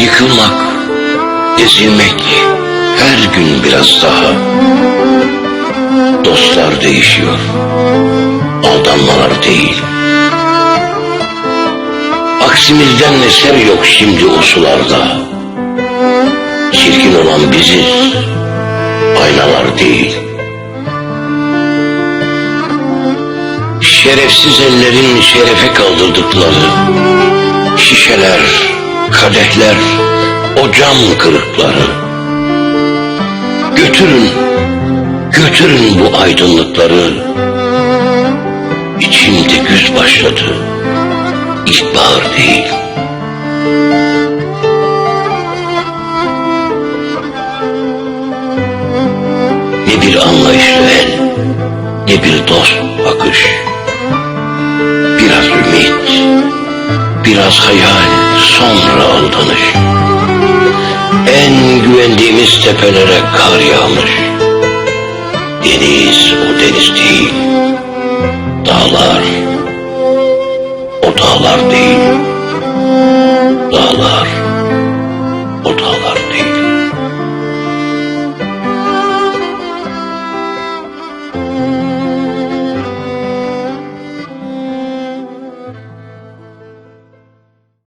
Doymak, ezilmek her gün biraz daha. Dostlar değişiyor, aldanmalar değil. Aksimizden eser yok şimdi o sularda. Çirkin olan biziz, aynalar değil. Şerefsiz ellerin şerefe kaldırdıkları şişeler, kadehler, o cam kırıkları. Götürün, götürün bu aydınlıkları. İçimde güz başladı, ilkbahar değil. Ne bir anlayışlı el, ne bir dost bakış. Biraz ümit, biraz hayal, sonra aldanır. En güvendiğimiz tepelere kar yağmış. Deniz o deniz değil, dağlar o dağlar değil, dağlar o dağlar.